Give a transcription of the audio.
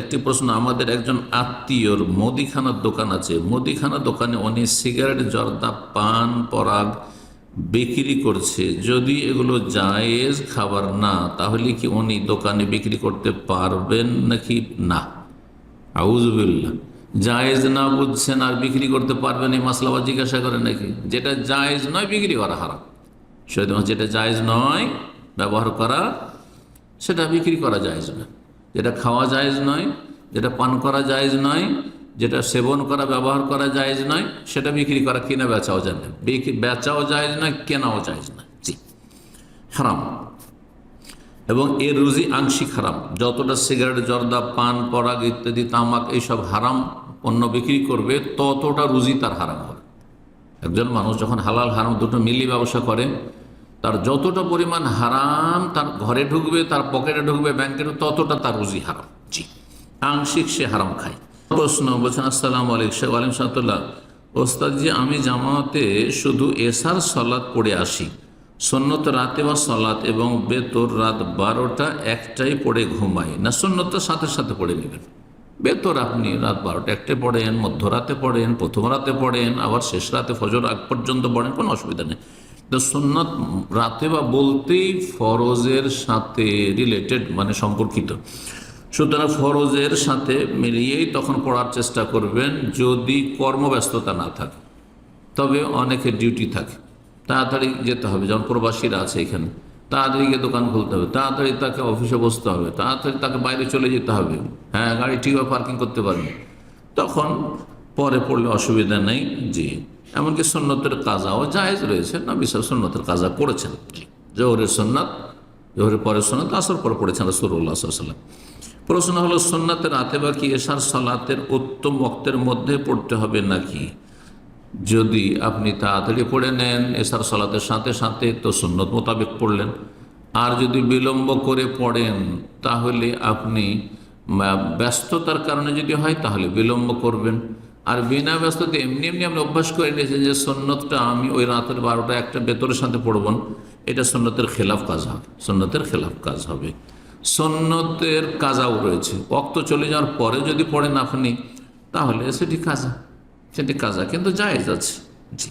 একটি প্রশ্ন, আমাদের একজন আত্মীয়র মুদিখানার দোকান আছে, মুদিখানার দোকানে উনি সিগারেট, জর্দা, পান, পরাগ বিক্রি করছে। যদি এগুলো জায়েজ খাবার না, তাহলে কি উনি দোকানে বিক্রি করতে পারবেন নাকি না? আউজবিল্লা জায়েজ না বুঝছেন আর বিক্রি করতে পারবেন, এই মশলা আবার জিজ্ঞাসা করেন নাকি? যেটা জায়েজ নয়, বিক্রি করা হারাম। সৈয়দ যেটা জায়েজ নয়, ব্যবহার করা সেটা বিক্রি করা যায়জ না যেটা খাওয়া যায়জ নয়, যেটা পান করা যায়জ নয়, যেটা সেবন করা, ব্যবহার করা যায়জ নয়, সেটা বিক্রি করা, কিনা বেচাও যায় না বেচাও যায়জ নয়, কেনাও যায়জ না জি। হারাম। এবং এর রুজি আংশিক হারাম। যতটা সিগারেট, জর্দা, পান, পরাগ ইত্যাদি, তামাক, এইসব হারাম পণ্য বিক্রি করবে, ততটা রুজি তার হারাম হবে। একজন মানুষ যখন হালাল হারাম দুটো মিলিয়ে ব্যবসা করে তার যতটা পরিমাণ হারাম তার ঘরে ঢুকবে তার পকেটে ঢুকবে ব্যাংকে ঢুকবে, ততটা তার রুজি হারাম। জি। আংশিক সে হারাম খায়। প্রশ্ন বলছেন আসসালাম আলাইকুম শেখ আলিম সাতুল্লাহ ওস্তাদজি আমি জামাতে শুধু এসার সলাদ পড়ে আসি। সন্নত রাতে বা সলাৎ এবং বেতর রাত বারোটা একটাই পড়ে ঘুমাই। না সন্ন্যতটা সাথে সাথে পড়ে নেবেন। বেতর আপনি রাত বারোটা একটাই পড়েন মধ্যরাতে পড়েন প্রথম রাতে পড়েন আবার শেষ রাতে ফজর আগ পর্যন্ত পড়েন কোনো অসুবিধা নেই। তো রাতে বা বলতেই ফরজের সাথে রিলেটেড মানে সম্পর্কিত। সুতরাং ফরজের সাথে মিলিয়েই তখন পড়ার চেষ্টা করবেন যদি কর্মব্যস্ততা না থাকে। তবে অনেকের ডিউটি থাকে। তাড়াতাড়ি যেতে হবে, যেমন প্রবাসীরা আছে এখানে। তাড়াতাড়ি গিয়ে দোকান খুলতে হবে, তাড়াতাড়ি তাকে অফিসে বসতে হবে, তাড়াতাড়ি তাকে বাইরে চলে যেতে হবে। হ্যাঁ গাড়ি ঠিকভাবে পার্কিং করতে পারবে। তখন পরে পড়লে অসুবিধা নেই, জি। এমনকি সন্ন্যতের কাজাও জায়েজ রয়েছে। না বিশাল সন্ন্যতের কাজা করেছেন। জোহরের সন্ন্যত জোহরের পরে সন্ন্যত আসর পর পড়েছেন রসুল্লাহ সাল্লাম প্রশ্ন হলো সন্ন্যতের রাতে বা কি এশার সালাতের উত্তম বক্তের মধ্যে পড়তে হবে নাকি? যদি আপনি তাড়াতাড়ি পড়ে নেন এসার সালাতের সাথে সাথে, তো সুন্নত মোতাবেক পড়লেন। আর যদি বিলম্ব করে পড়েন, তাহলে আপনি ব্যস্ততার কারণে যদি হয়, তাহলে বিলম্ব করবেন। আর বিনা ব্যস্ততে এমনি এমনি আমরা অভ্যাস করে নিয়েছি যে সন্ন্যতটা আমি ওই রাতের বারোটা একটা বেতরের সাথে পড়ব এটা সন্ন্যতের খেলাফ কাজ হবে। সন্ন্যতের খেলাফ কাজ হবে। সন্ন্যতের কাজাও রয়েছে। অক্ত চলে যাওয়ার পরে যদি পড়েন আপনি, তাহলে সেটি কাজা। সেটি কাজা। কিন্তু যায় যাচ্ছে জি।